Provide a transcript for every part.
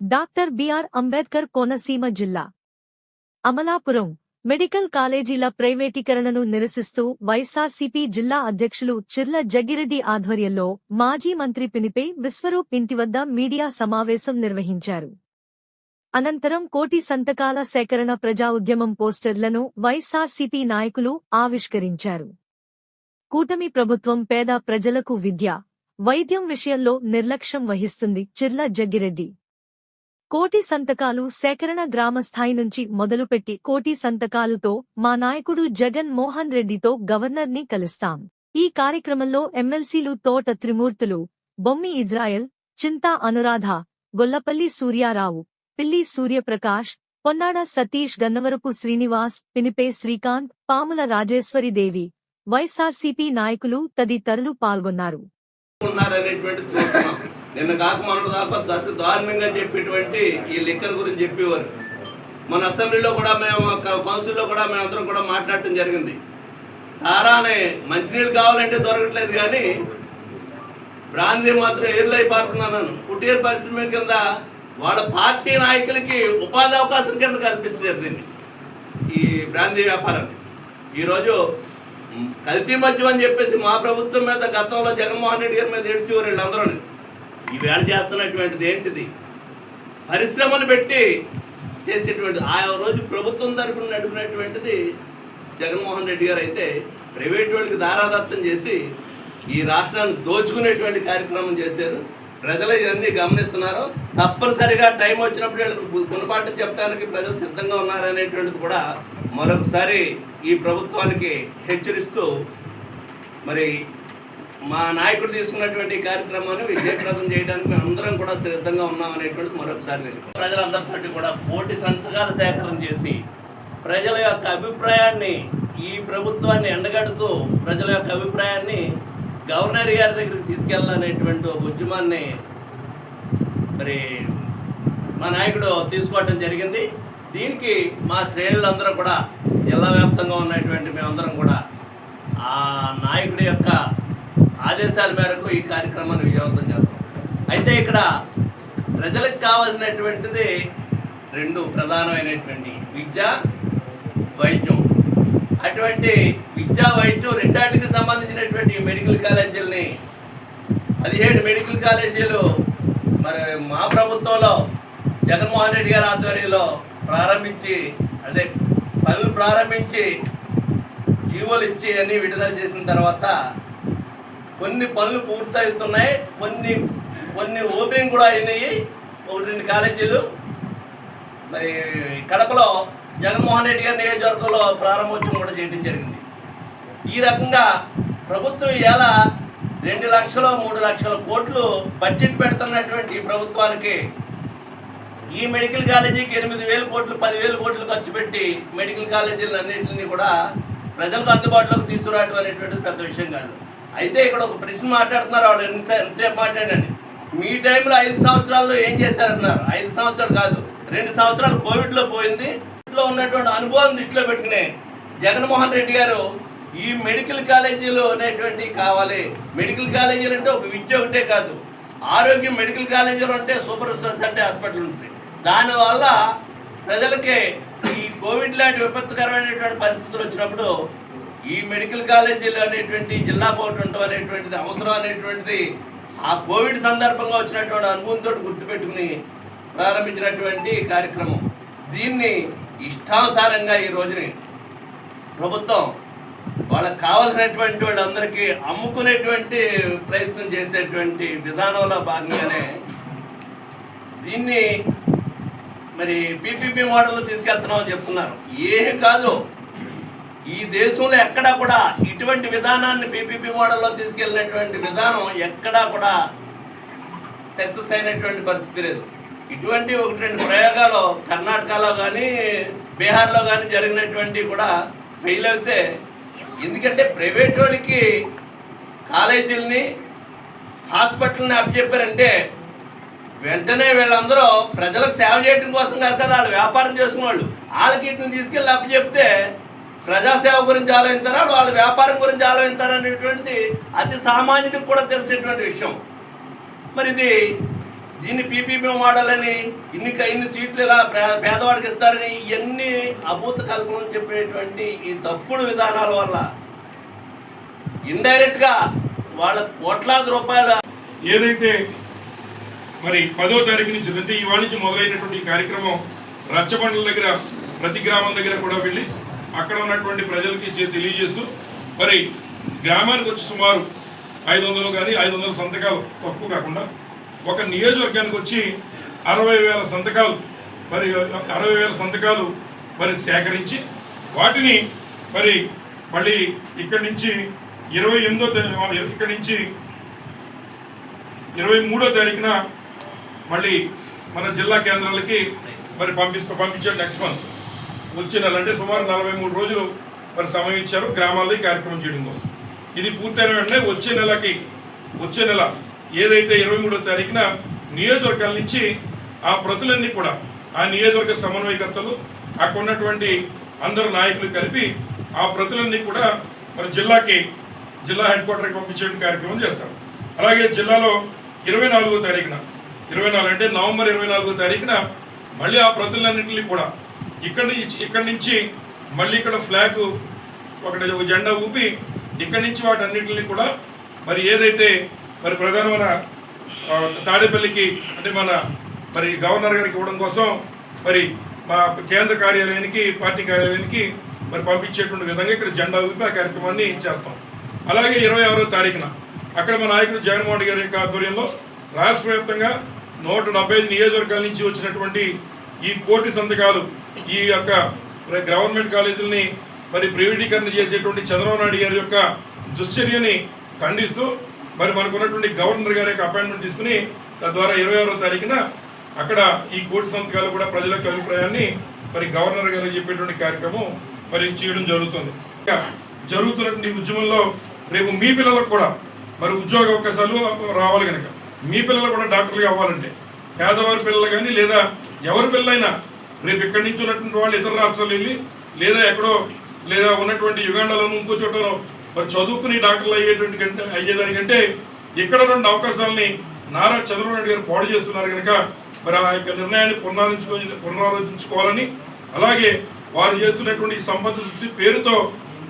Doctor BR Ambedkar Konaseema జిల్లా Amalapuram medical కాలేజీల ప్రైవేటీకరణను నిరసిస్తూ వైఎస్సార్సీపీ జిల్లా అధ్యక్షులు చిర్ల జగ్గిరెడ్డి ఆధ్వర్యంలో మాజీ మంత్రి పినిపే విశ్వరూప్ ఇంటి వద్ద మీడియా సమావేశం నిర్వహించారు. అనంతరం కోటి సంతకాల సేకరణ ప్రజా ఉద్యమం పోస్టర్లను వైఎస్సార్సీపీ నాయకులు ఆవిష్కరించారు. కూటమి ప్రభుత్వం పేద ప్రజలకు విద్య వైద్యం విషయంలో నిర్లక్ష్యం వహిస్తుంది చిర్ల జగ్గిరెడ్డి. కోటి సంతకాలు సేకరణ గ్రామస్థాయి నుంచి మొదలుపెట్టి కోటి సంతకాలతో మా నాయకుడు జగన్ మోహన్ రెడ్డితో గవర్నర్ని కలుస్తాం. ఈ కార్యక్రమంలో ఎమ్మెల్సీలు తోట త్రిమూర్తులు బొమ్మి ఇజ్రాయెల్ చింతా అనురాధ గొల్లపల్లి సూర్యారావు పిల్లి సూర్యప్రకాష్ పొన్నాడ సతీష్ గన్నవరపు శ్రీనివాస్ పినిపే శ్రీకాంత్ పాముల రాజేశ్వరిదేవి వైఎస్ఆర్సీపీ నాయకులు తదితరులు పాల్గొన్నారు. నిన్న కాక మొన్నటి దాకా అతి దారుణంగా చెప్పేటువంటి ఈ లిక్కర్ గురించి చెప్పేవారు. మన అసెంబ్లీలో కూడా మేము కౌన్సిల్లో కూడా మేము అందరం కూడా మాట్లాడటం జరిగింది. సారానే మంచినీళ్ళు కావాలంటే దొరకట్లేదు కానీ బ్రాందీ మాత్రం ఏర్లైపోతున్నాను కుటీర పరిశ్రమ కింద వాళ్ళ పార్టీ నాయకులకి ఉపాధి అవకాశం కింద కల్పిస్తారు దీన్ని ఈ బ్రాందీ వ్యాపారాన్ని. ఈరోజు కల్తీ మద్యం అని చెప్పేసి మా ప్రభుత్వం మీద గతంలో జగన్మోహన్ రెడ్డి గారి మీద ఏడ్చేవారు వీళ్ళందరూ ఈవేళ చేస్తున్నటువంటిది ఏంటిది? పరిశ్రమలు పెట్టి చేసేటువంటి ఆ రోజు ప్రభుత్వం తరపున నడిపినటువంటిది జగన్మోహన్ రెడ్డి గారు అయితే ప్రైవేట్ వాళ్ళకి దారాదత్తం చేసి ఈ రాష్ట్రాన్ని దోచుకునేటువంటి కార్యక్రమం చేశారు. ప్రజలు ఇవన్నీ గమనిస్తున్నారు. తప్పనిసరిగా టైం వచ్చినప్పుడు వీళ్ళకి గుణపాఠం చెప్పడానికి ప్రజలు సిద్ధంగా ఉన్నారనేటువంటిది కూడా మరొకసారి ఈ ప్రభుత్వానికి హెచ్చరిస్తూ మరి మా నాయకుడు తీసుకున్నటువంటి కార్యక్రమాన్ని విజయప్రదం చేయడానికి మేము అందరం కూడా సిద్ధంగా ఉన్నాం అనేటువంటిది మరొకసారి ప్రజలందరి ప్రజలందరితో కూడా కోటి సంతకాలు సేకరణ చేసి ప్రజల యొక్క అభిప్రాయాన్ని ఈ ప్రభుత్వాన్ని ఎండగడుతూ ప్రజల యొక్క అభిప్రాయాన్ని గవర్నర్ గారి దగ్గరికి తీసుకెళ్ళాలనేటువంటి ఒక ఉద్యమాన్ని మరి మా నాయకుడు తీసుకోవటం జరిగింది. దీనికి మా శ్రేణులందరూ కూడా జిల్లా వ్యాప్తంగా ఉన్నటువంటి మేమందరం కూడా ఆ నాయకుడి యొక్క ఆదేశాల మేరకు ఈ కార్యక్రమాన్ని విజయవంతం చేస్తాం. అయితే ఇక్కడ ప్రజలకు కావాల్సినటువంటిది రెండు ప్రధానమైనటువంటి విద్య వైద్యం. అటువంటి విద్యా వైద్యం రెండాటికి సంబంధించినటువంటి మెడికల్ కాలేజీలని పదిహేడు మెడికల్ కాలేజీలు మరి మా ప్రభుత్వంలో జగన్మోహన్ రెడ్డి గారి ఆధ్వర్యంలో ప్రారంభించి అదే పనులు ప్రారంభించి జీవోలు ఇచ్చి అన్నీ విడుదల చేసిన తర్వాత కొన్ని పనులు పూర్తవుతున్నాయి కొన్ని కొన్ని ఓపెనింగ్ కూడా అయినాయి. ఒకటి రెండు కాలేజీలు. మరి కడపలో జగన్మోహన్ రెడ్డి గారి నియోజకవర్గంలో ప్రారంభోత్సవం కూడా చేయడం జరిగింది. ఈ రకంగా ప్రభుత్వం ఎలా రెండు లక్షల మూడు లక్షల కోట్లు బడ్జెట్ పెడుతున్నటువంటి ప్రభుత్వానికి ఈ మెడికల్ కాలేజీకి ఎనిమిది వేల కోట్లు పదివేల కోట్లు ఖర్చు పెట్టి మెడికల్ కాలేజీలు అన్నింటినీ కూడా ప్రజలకు అందుబాటులోకి తీసుకురావడం అనేటువంటిది పెద్ద విషయం కాదు. అయితే ఇక్కడ ఒక ప్రశ్న మాట్లాడుతున్నారు వాళ్ళు ఎన్నిసే ఎంతసేపు మాట్లాడండి? మీ టైంలో ఐదు సంవత్సరాల్లో ఏం చేశారన్నారు? ఐదు సంవత్సరాలు కాదు రెండు సంవత్సరాలు కోవిడ్లో పోయింది. లో ఉన్నటువంటి అనుభవం దృష్టిలో పెట్టుకునే జగన్మోహన్ రెడ్డి గారు ఈ మెడికల్ కాలేజీలు అనేటువంటి కావాలి. మెడికల్ కాలేజీలు అంటే ఒక విద్య ఒకటే కాదు ఆరోగ్యం మెడికల్ కాలేజీలు అంటే సూపర్ స్పెషాలిటీ హాస్పిటల్ ఉంటుంది. దానివల్ల ప్రజలకి ఈ కోవిడ్ లాంటి విపత్కరమైనటువంటి పరిస్థితులు వచ్చినప్పుడు ఈ మెడికల్ కాలేజీలు అనేటువంటి జిల్లా ఒకటి ఉండటం అనేటువంటిది అవసరం అనేటువంటిది ఆ కోవిడ్ సందర్భంగా వచ్చినటువంటి అనుభవంతో గుర్తుపెట్టుకుని ప్రారంభించినటువంటి కార్యక్రమం. దీన్ని ఇష్టానుసారంగా ఈ రోజుని ప్రభుత్వం వాళ్ళకి కావాల్సినటువంటి వాళ్ళందరికీ అమ్ముకునేటువంటి ప్రయత్నం చేసేటువంటి విధానంలో భాగంగానే దీన్ని మరి పీపీపీ మోడల్లో తీసుకెళ్తున్నామని చెప్తున్నారు. ఏం కాదు. ఈ దేశంలో ఎక్కడా కూడా ఇటువంటి విధానాన్ని పీపీపీ మోడల్లో తీసుకెళ్ళినటువంటి విధానం ఎక్కడా కూడా సక్సెస్ అయినటువంటి పరిస్థితి లేదు. ఇటువంటి ఒకటి రెండు ప్రయోగాలు కర్ణాటకలో కానీ బీహార్లో కానీ జరిగినటువంటి కూడా ఫెయిల్ అయితే ఎందుకంటే ప్రైవేట్ వాళ్ళకి కాలేజీలని హాస్పిటల్ని అప్పచెప్పారంటే వెంటనే వీళ్ళందరూ ప్రజలకు సేవ చేయడం కోసం కాదు కదా వాళ్ళు వ్యాపారం చేసుకున్న వాళ్ళు వాళ్ళకి వీటిని తీసుకెళ్ళి అప్పచెప్తే ప్రజాసేవ గురించి ఆలోచిస్తారా వాళ్ళ వ్యాపారం గురించి ఆలోచించారా అనేటువంటిది అతి సామాన్యుడికి కూడా తెలిసేటువంటి విషయం. మరి ఇది దీన్ని పీపీపీ మోడల్ అని ఇన్ని ఇన్ని సీట్లు ఇలా పేదవాడికి ఇస్తారని ఇవన్నీ అభూత కల్పనలు చెప్పేటువంటి ఈ తప్పుడు విధానాల వల్ల ఇండైరెక్ట్గా వాళ్ళ కోట్లాది రూపాయల ఏదైతే మరి పదో తారీఖు నుంచి అంటే ఈ వాణిజ్యం మొదలైనటువంటి కార్యక్రమం రచ్చబండల దగ్గర ప్రతి గ్రామం దగ్గర కూడా వెళ్ళి అక్కడ ఉన్నటువంటి ప్రజలకి తెలియజేస్తూ మరి గ్రామానికి వచ్చి సుమారు ఐదు వందలు కానీ ఐదు వందల సంతకాలు తక్కువ కాకుండా ఒక నియోజకవర్గానికి వచ్చి అరవై వేల సంతకాలు మరి అరవై వేల సంతకాలు మరి సేకరించి వాటిని మరి మళ్ళీ ఇక్కడి నుంచి ఇరవై ఎనిమిదో ఇక్కడి నుంచి ఇరవై మూడో తారీఖున మళ్ళీ మన జిల్లా కేంద్రాలకి మరి పంపిస్తూ పంపించాడు నెక్స్ట్ మంత్ వచ్చే నెల అంటే సుమారు నలభై మూడు రోజులు మరి సమయం ఇచ్చారు. గ్రామాల్లో ఈ కార్యక్రమం చేయడం కోసం. ఇది పూర్తయిన వెంటనే వచ్చే నెలకి వచ్చే నెల ఏదైతే ఇరవై మూడో తారీఖున నియోజకవర్గాల నుంచి ఆ ప్రతులన్నీ కూడా ఆ నియోజకవర్గ సమన్వయకర్తలు అక్కడ ఉన్నటువంటి అందరు నాయకులు కలిపి ఆ ప్రతులన్నీ కూడా మరి జిల్లాకి జిల్లా హెడ్ క్వార్టర్కి పంపించే కార్యక్రమం చేస్తారు. అలాగే జిల్లాలో ఇరవై నాలుగో తారీఖున ఇరవై నాలుగు అంటే నవంబర్ ఇరవై నాలుగో తారీఖున మళ్ళీ ఆ ప్రతులన్నింటినీ కూడా ఇక్కడ నుంచి ఇక్కడి నుంచి మళ్ళీ ఇక్కడ ఫ్లాగ్ ఒకటి ఒక జెండా ఊపి ఇక్కడి నుంచి వాటన్నిటిని కూడా మరి ఏదైతే మరి ప్రధానమైన తాడేపల్లికి అంటే మన మరి గవర్నర్ గారికి ఇవ్వడం కోసం మరి మా కేంద్ర కార్యాలయానికి పార్టీ కార్యాలయానికి మరి పంపించేటువంటి విధంగా ఇక్కడ జెండా ఊపి ఆ కార్యక్రమాన్ని చేస్తాం. అలాగే ఇరవై ఆరో తారీఖున అక్కడ మా నాయకుడు జగన్మోహన్ గారి యొక్క ఆధ్వర్యంలో రాష్ట్ర వ్యాప్తంగా నూట డెబ్బై ఐదు నియోజకవర్గాల నుంచి వచ్చినటువంటి ఈ కోటి సంతకాలు ఈ యొక్క గవర్నమెంట్ కాలేజీలని మరి ప్రైవేటీకరణ చేసేటువంటి చంద్రబాబు నాయుడు గారి యొక్క దుశ్చర్యని ఖండిస్తూ మరి మనకున్నటువంటి గవర్నర్ గారి యొక్క అపాయింట్మెంట్ తీసుకుని తద్వారా ఇరవై ఆరో తారీఖున అక్కడ ఈ కోటి సంతకాలు కూడా ప్రజల యొక్క అభిప్రాయాన్ని మరి గవర్నర్ గారు చెప్పేటువంటి కార్యక్రమం మరి చేయడం జరుగుతుంది. జరుగుతున్నటువంటి ఈ ఉద్యమంలో రేపు మీ పిల్లలకు కూడా మరి ఉద్యోగ అవకాశాలు రావాలి కనుక మీ పిల్లలు కూడా డాక్టర్లు అవ్వాలంటే పేదవారి పిల్లలు కానీ లేదా ఎవరి పిల్లలైనా రేపు ఇక్కడి నుంచి ఉన్నటువంటి వాళ్ళు ఇతర రాష్ట్రాలు వెళ్ళి లేదా ఎక్కడో లేదా ఉన్నటువంటి యుగాండాలను ఇంకో చోటనో మరి చదువుకుని డాక్టర్లు అయ్యేటువంటి కంటే అయ్యేదానికంటే ఇక్కడ రెండు అవకాశాలని నారా చంద్రబాబు నాయుడు గారు పాడు చేస్తున్నారు కనుక మరి ఆ యొక్క నిర్ణయాన్ని పునరాలోచించుకో పునరాలోచించుకోవాలని అలాగే వారు చేస్తున్నటువంటి సంపద సృష్టి పేరుతో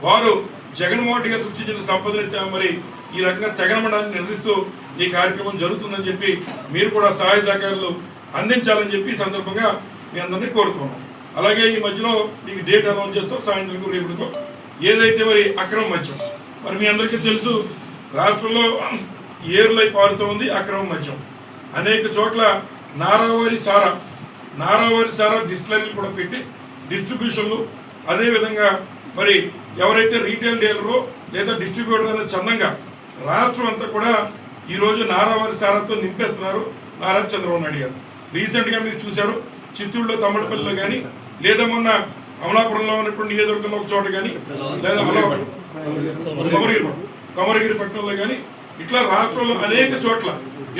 వారు జగన్మోహన్ రెడ్డి గారు సృష్టించిన సంపదని మరి ఈ రకంగా తెగనమడాన్ని నిరసిస్తూ ఈ కార్యక్రమం జరుగుతుందని చెప్పి మీరు కూడా సహాయ సహకారాలు అందించాలని చెప్పి సందర్భంగా మీ అందరినీ కోరుతున్నాం. అలాగే ఈ మధ్యలో మీకు డేట్ అనౌన్స్ చేస్తాం సాయంత్రం రేపుడుకో ఏదైతే మరి అక్రమ మద్యం మరి మీ అందరికీ తెలుసు రాష్ట్రంలో ఏరులై పారుతూ ఉంది అక్రమ మద్యం. అనేక చోట్ల నారావారి సారా నారావారి సారా డిస్టిలరీలు కూడా పెట్టి డిస్ట్రిబ్యూషన్లు అదేవిధంగా మరి ఎవరైతే రీటైల్ డీలరో లేదా డిస్ట్రిబ్యూటర్ అనే చందంగా రాష్ట్రం అంతా కూడా ఈరోజు నారావారి సారాతో నింపేస్తున్నారు నారా చంద్రబాబు నాయుడు గారు. రీసెంట్గా మీరు చూశారు చిత్తూరులో తమ్మడపల్లిలో కానీ లేదా మొన్న అమలాపురంలో ఉన్నటువంటి నియోజకవర్గంలో ఒక చోట కానీ లేదా కొమరగిరి కొమరగిరి పట్టణంలో కానీ ఇట్లా రాష్ట్రంలో అనేక చోట్ల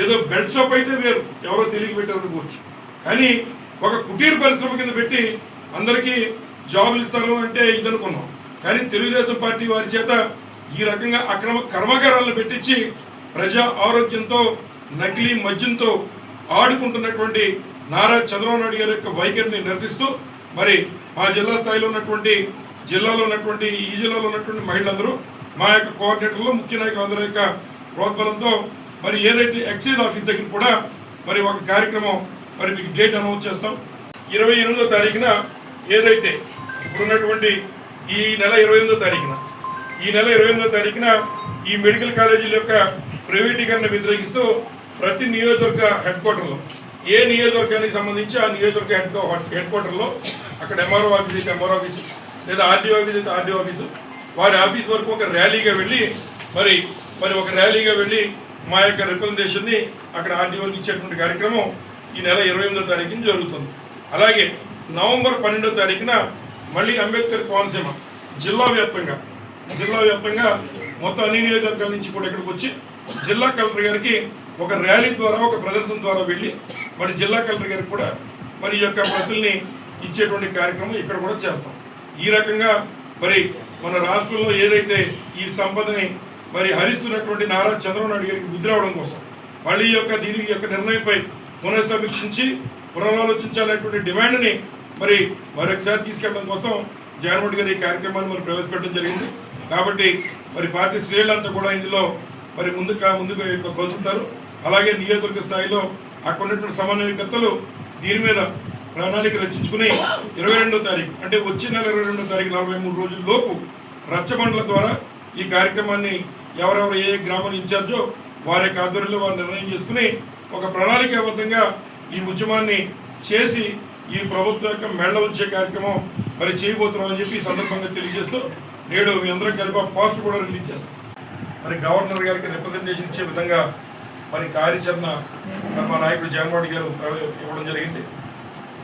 ఏదో బెడ్ షాప్ అయితే వేరు ఎవరో తెలియక పెట్టారనుకోవచ్చు కానీ ఒక కుటీర పరిశ్రమ కింద పెట్టి అందరికీ జాబులు ఇస్తారు అంటే ఇదనుకున్నాం. కానీ తెలుగుదేశం పార్టీ వారి చేత ఈ రకంగా అక్రమ కర్మాగారాలను పెట్టించి ప్రజా ఆరోగ్యంతో నకిలీ మద్యంతో ఆడుకుంటున్నటువంటి నారా చంద్రబాబు నాయుడు గారి యొక్క వైఖరిని నిరసిస్తూ మరి మా జిల్లా స్థాయిలో ఉన్నటువంటి జిల్లాలో ఉన్నటువంటి ఈ జిల్లాలో ఉన్నటువంటి మహిళలందరూ మా యొక్క కోఆర్డినేటర్లు ముఖ్య నాయకులందరి యొక్క ప్రోద్బలంతో మరి ఏదైతే ఎక్సైజ్ ఆఫీస్ దగ్గర కూడా మరి ఒక కార్యక్రమం మరి మీకు డేట్ అనౌన్స్ చేస్తాం. ఇరవై ఎనిమిదో తారీఖున ఏదైతే ఇప్పుడున్నటువంటి ఈ నెల ఇరవై ఎనిమిదో తారీఖున ఈ నెల ఇరవై ఎనిమిదో తారీఖున ఈ మెడికల్ కాలేజీల యొక్క ప్రైవేటీకరణ వ్యతిరేకిస్తూ ప్రతి నియోజకవర్గ హెడ్ క్వార్టర్లో ఏ నియోజకవర్గానికి సంబంధించి ఆ నియోజకవర్గ హెడ్ హెడ్ క్వార్టర్లో అక్కడ ఎంఆర్ఓ ఆఫీస్ అయితే ఎంఆర్ఓ ఆఫీసు లేదా ఆర్డీఓ ఆఫీస్ అయితే ఆర్డీఓ ఆఫీసు వారి ఆఫీస్ వరకు ఒక ర్యాలీగా వెళ్ళి మరి మరి ఒక ర్యాలీగా వెళ్ళి మా యొక్క రిప్రజెంటేషన్ని అక్కడ ఆర్డీఓకి ఇచ్చేటువంటి కార్యక్రమం ఈ నెల ఇరవై ఎనిమిదో తారీఖున జరుగుతుంది. అలాగే నవంబర్ పన్నెండో తారీఖున మళ్ళీ అంబేద్కర్ కోనసీమ జిల్లా వ్యాప్తంగా జిల్లా వ్యాప్తంగా మొత్తం అన్ని నియోజకవర్గాల నుంచి కూడా ఇక్కడికి వచ్చి జిల్లా కలెక్టర్ గారికి ఒక ర్యాలీ ద్వారా ఒక ప్రదర్శన ద్వారా వెళ్ళి మరి జిల్లా కలెక్టర్ గారికి కూడా మరి ఈ యొక్క ప్రతుల్ని ఇచ్చేటువంటి కార్యక్రమం ఇక్కడ కూడా చేస్తాం. ఈ రకంగా మరి మన రాష్ట్రంలో ఏదైతే ఈ సంపదని మరి హరిస్తున్నటువంటి నారా చంద్రబాబు నాయుడు గారికి బుద్ధి రావడం కోసం మళ్ళీ యొక్క దీని యొక్క నిర్ణయంపై పునఃసమీక్షించి పునరాలోచించాలనేటువంటి డిమాండ్ని మరి మరొకసారి తీసుకెళ్ళడం కోసం జగన్మోహన్ గారి ఈ కార్యక్రమాన్ని మరి ప్రవేశపెట్టడం జరిగింది. కాబట్టి మరి పార్టీ శ్రేణులంతా కూడా ఇందులో మరి ముందుగా ముందుగా కొలుచుతారు అలాగే నియోజకవర్గ స్థాయిలో అక్కడ ఉన్నటువంటి సమన్వయకర్తలు దీని మీద ప్రణాళిక రచించుకుని ఇరవై రెండో తారీఖు అంటే వచ్చే నెల ఇరవై రెండో తారీఖు నలభై మూడు రోజుల లోపు రచ్చబండ్ల ద్వారా ఈ కార్యక్రమాన్ని ఎవరెవరు ఏ ఏ గ్రామం ఇన్ఛార్జో వారి యొక్క ఆధ్వర్యంలో వారు నిర్ణయం చేసుకుని ఒక ప్రణాళికాబద్ధంగా ఈ ఉద్యమాన్ని చేసి ఈ ప్రభుత్వం యొక్క మెళ్ళ ఉంచే కార్యక్రమం మరి చేయబోతున్నామని చెప్పి ఈ సందర్భంగా తెలియజేస్తూ నేడు మీ అందరం కలిపి పోస్టర్ పోస్ట్ కూడా రిలీజ్ చేస్తాం. మరి గవర్నర్ గారికి రిప్రజెంటేషన్ ఇచ్చే విధంగా మరి కార్యాచరణ మా నాయకుడు జగన్మోహన్ గారు ఇవ్వడం జరిగింది.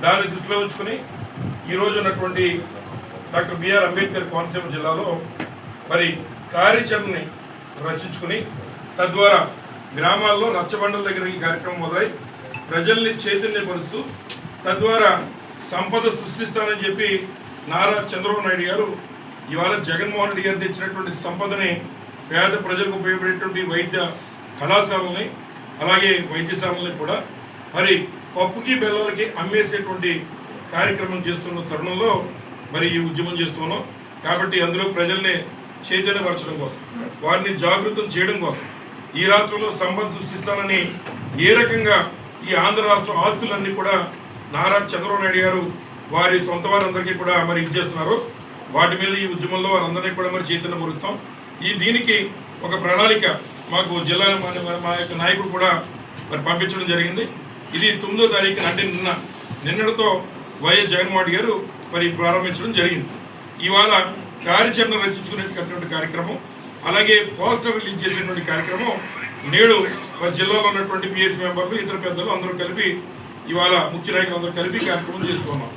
దాన్ని దృష్టిలో ఉంచుకుని ఈరోజు ఉన్నటువంటి డాక్టర్ బిఆర్ అంబేద్కర్ కోనసీమ జిల్లాలో మరి కార్యాచరణని రచించుకుని తద్వారా గ్రామాల్లో రచ్చబండల దగ్గర ఈ కార్యక్రమం మొదలై ప్రజల్ని చైతన్యపరుస్తూ తద్వారా సంపద సృష్టిస్తానని చెప్పి నారా చంద్రబాబు నాయుడు గారు ఇవాళ జగన్మోహన్ రెడ్డి గారు తెచ్చినటువంటి సంపదని పేద ప్రజలకు ఉపయోగపడేటువంటి వైద్య కళాశాలని అలాగే వైద్యశాలని కూడా మరి పప్పుకి బెల్లాలకి అమ్మేసేటువంటి కార్యక్రమం చేస్తున్న తరుణంలో మరి ఈ ఉద్యమం చేస్తున్నాం. కాబట్టి అందులో ప్రజల్ని చైతన్యపరచడం కోసం వారిని జాగృతం చేయడం కోసం ఈ రాష్ట్రంలో సంపద సృష్టిస్తానని ఏ రకంగా ఈ ఆంధ్ర రాష్ట్ర ఆస్తులన్నీ కూడా నారా చంద్రబాబు నాయుడు గారు వారి సొంత వారందరికీ కూడా మరి ఇచ్చేస్తున్నారు. వాటి మీద ఈ ఉద్యమంలో వారందరినీ కూడా మరి చైతన్య పరుస్తాం ఈ దీనికి ఒక ప్రణాళిక మాకు జిల్లా మా యొక్క నాయకుడు కూడా మరి పంపించడం జరిగింది. ఇది తొమ్మిదో తారీఖున అంటే నిన్న నిన్నటితో వైఎస్ జగన్మోహన్ గారు మరి ప్రారంభించడం జరిగింది. ఇవాళ కార్యాచరణ రచించుకునేటువంటి కార్యక్రమం అలాగే పోస్టర్ రిలీజ్ చేసినటువంటి కార్యక్రమం నేడు జిల్లాలో ఉన్నటువంటి పిఎస్ మెంబర్లు ఇతర పెద్దలు అందరూ కలిపి ఇవాళ ముఖ్య నాయకులు అందరూ కలిపి కార్యక్రమం చేసుకున్నాం